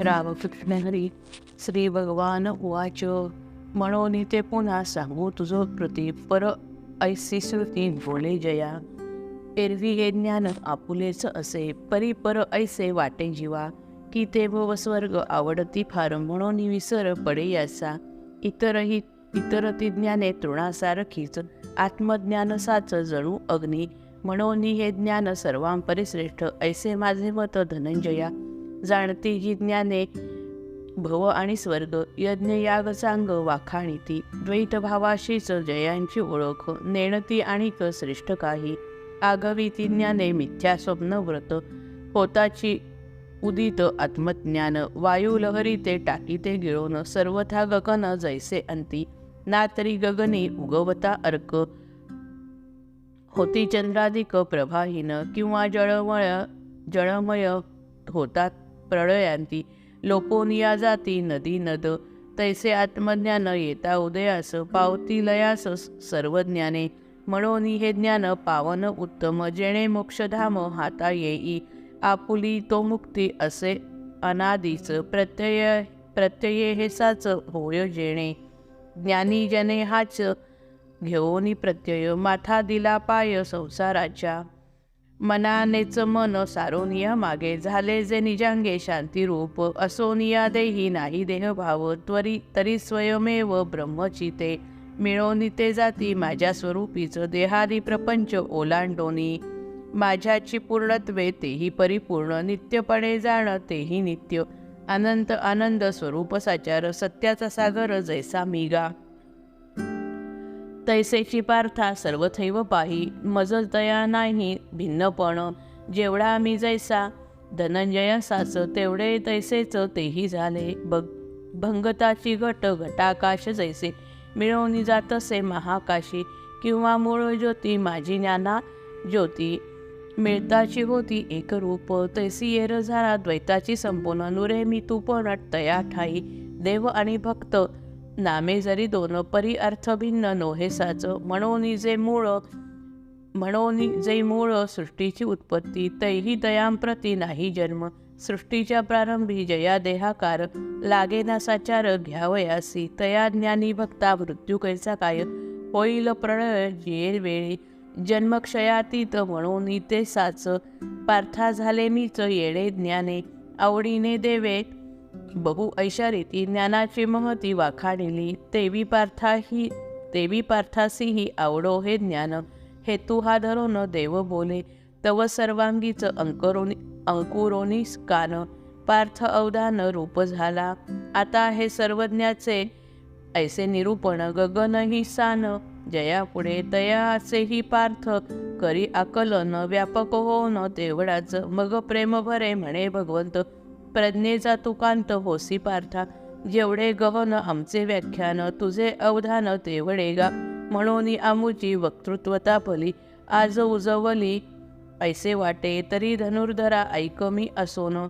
रामकृष्णहरी श्री भगवान उवाच म्हणून ते पुन्हा सांगू तुझो कृती पर ऐसी श्रुती बोले जया. एरवी हे ज्ञान आपुलेच असे परी पर ऐसे वाटे जीवा. की ते भव स्वर्ग आवडती फार म्हणून विसर पडे याचा इतरही इतर ती ज्ञाने तृणासारखीच. आत्मज्ञान साच जणू अग्नी. म्हणून हे ज्ञान सर्वांपरी श्रेष्ठ ऐसे माझे मत धनंजया. जाणती ही ज्ञाने भव आणि स्वर्ग यज्ञ याग सांग वाखाणीती द्वैत भावाशीच जयांची ओळख नेणती आणि क श्रेष्ठ काही. आगवी ती ज्ञाने मिथ्या स्वप्न व्रत होताची उदित आत्मज्ञान वायू लहरी ते टाकी ते गिळोन सर्वथा गगन जैसे अंती. ना तरी गगनी उगवता अर्क. होती चंद्राधिक प्रभाहीन किंवा जळमय जळमय होतात प्रळयांती लोपोनिया जाती नदी नद. तैसे आत्मज्ञान येता उदयास. पावती लयास सर्वज्ञाने. म्हणून हे ज्ञान पावन उत्तम जेणे मोक्षधाम हाता येई. आपुली तो मुक्ती असे अनादीच प्रत्यय प्रत्यये हे साच होय जेणे. ज्ञानी जने हाच घेऊनी प्रत्यय. माथा दिला पाय संसाराच्या. मनानेच मन सारोनिया मागे झाले जे निजांगे शांती रूप असोनिया देही नाही देहभाव त्वरी तरी स्वयमेव ब्रह्मचिते. मिळवणी ते जाती माझ्या स्वरूपीच देहादी प्रपंच ओलांडोनी. माझ्याची पूर्णत्वे तेही परिपूर्ण नित्यपणे जाण तेही नित्य. अनंत आनंद स्वरूप साचार सत्याचा सागर जैसा मिगा तैसेची पार्था सर्वथैव पाही मज तया नाही भिन्नपण जेवढा मी जैसा धनंजयासाच तेवढे तैसेच तेही झाले. बग भंगताची घट घटाकाश जैसे. मिळवणी जातसे महाकाशी. किंवा मूळ ज्योती माझी ज्ञाना ज्योती. मिळताची होती एक रूप तैसी येर झाला द्वैताची संपूर्ण. नुरे मी तू पण तया ठाई. देव आणि भक्त नामे जरी दोन परी अर्थ भिन्न नोहे साच म्हणून जे मूळ म्हणून जे मूळ सृष्टीची उत्पत्ती तैही दयांप्रती नाही जन्म सृष्टीच्या प्रारंभी जया देहाकार लागे साचार घ्यावयासी तया ज्ञानी भक्ता मृत्यू कैसा काय होईल प्रळय जे वेळी जन्मक्षयातीत म्हणून ते साच पार्था झाले मीच येणे ज्ञाने आवडीने देवे बहु ऐशारीती ज्ञानाची महती वाखाणिली. तेवी पार्थाही देवी पार्थासीही आवडो हे ज्ञान. हेतू हा धरून देव बोले तव सर्वांगीच अंकरोनी अंकुरोनी कान. पार्थ अवधान रूप झाला. आता हे सर्वज्ञाचे ऐसे निरूपण गगन ही सान. जया पुढे तयाचेही पार्थ करी आकलन व्यापक होऊन तेवढाच मग प्रेम भरे म्हणे भगवंत प्रज्ञेचा तुकांत होसी पार्था जेवढे गहन आमचे व्याख्यान तुझे अवधान तेवढे गा. म्हणून आमुची वक्तृत्वता फली आज उजवली ऐसे वाटे तरी धनुर्धरा ऐकमी असोन.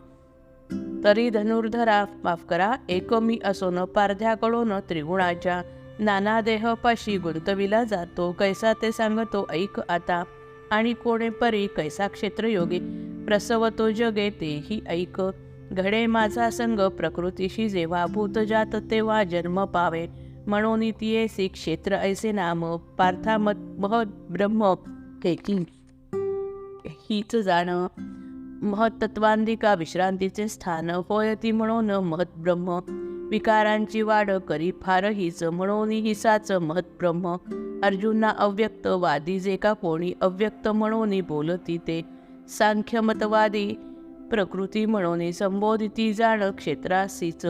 तरी धनुर्धरा माफ करा एकमी असोन. पारध्याकडून त्रिगुणाच्या नाना देहपाशी गुंतविला जातो. कैसा ते सांगतो ऐक आता. आणि कोणे परी कैसा क्षेत्रयोगी प्रसवतो जगे तेही ऐक. घडे माझा संग प्रकृतीशी जेव्हा भूत जात तेव्हा जन्म पावे. म्हणून तियेसी क्षेत्र ऐसे नाम. पार्था मत महत ब्रह्म केकी. हीच जाणं. महत्त्वांधिका विश्रांतीचे स्थान. होय ती म्हणून महत्ब्रह्म विकारांची वाढ करी फार हीच. म्हणून हिसाच महत्ब्रह्म अर्जुना अव्यक्त वादी जे का कोणी अव्यक्त म्हणून बोलती ते. सांख्यमतवादी प्रकृती म्हणून संबोधिती जाण क्षेत्रासीच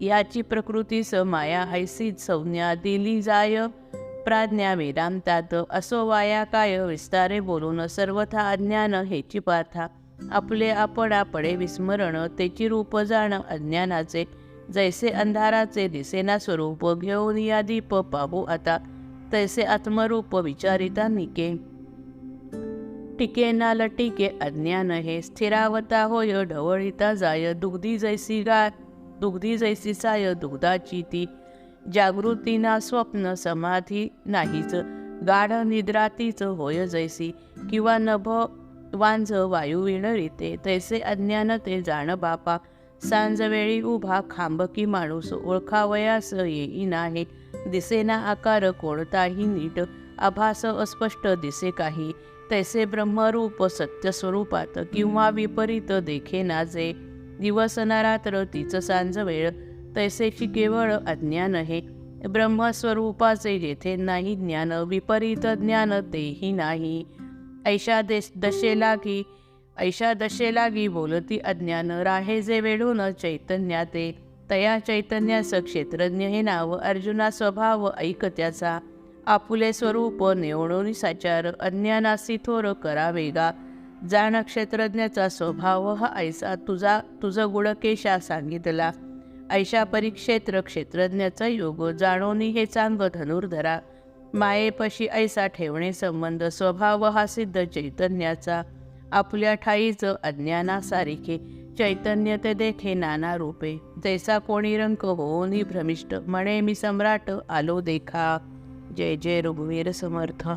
याची प्रकृतीस माया हैसीच संज्ञा दिली जाय. प्राज्ञा वेदांतात असो वाया काय विस्तारे बोलून सर्वथा अज्ञान हेची पार्था आपले आपण आपडे विस्मरण तेची रूप जाण अज्ञानाचे. जैसे अंधाराचे दिसेना स्वरूप घेऊन या दीप पाहू आता. तैसे आत्मरूप विचारिता निके टिके ना लटिके अज्ञान हे स्थिरावता होय ढवळिता जाय दुग्धी जैसी गा दुग्धी जैसी साय दुग्धाची ती. जागृती ना स्वप्न समाधी नाहीच. गाढ निद्रातीच होय जैसी. किंवा नभ वांझ वायू विणरिते तैसे अज्ञान ते जाण बापा. सांजवेळी उभा खांबकी माणूस ओळखावयास येई नाही. दिसेना आकार कोणताही नीट. आभास अस्पष्ट दिसे काही. तैसे ब्रह्मरूप सत्य स्वरूपात किंवा विपरीत देखेना जे दिवस न रात्र तीच सांज वेळ तैसेची केवळ अज्ञान हे ब्रह्मस्वरूपाचे जेथे नाही ज्ञान विपरीत ज्ञान तेही नाही. ऐशा देश दशेलागी ऐशा दशेलागी बोलती अज्ञान राहे जे वेळून चैतन्याते. तया चैतन्यास क्षेत्रज्ञ हे नाव अर्जुना स्वभाव ऐक त्याचा. आपुले स्वरूप नेवणोनी साचार अज्ञानासी थोर करावेगा जाण क्षेत्रज्ञाचा स्वभाव हा ऐसा तुझा तुझं गुणकेशा सांगितला. ऐशा परिक्षेत्र क्षेत्रज्ञाचा योग जाणोनी हे चांग धनुर्धरा मायेपशी ऐसा ठेवणे संबंध स्वभाव हा सिद्ध चैतन्याचा. आपल्या ठाईच अज्ञानासारिखे चैतन्य ते देखे नाना रूपे. जैसा कोणी रंक होऊनी भ्रमिष्ट म्हणे मी सम्राट आलो देखा. जय जय रघुवीर समर्थ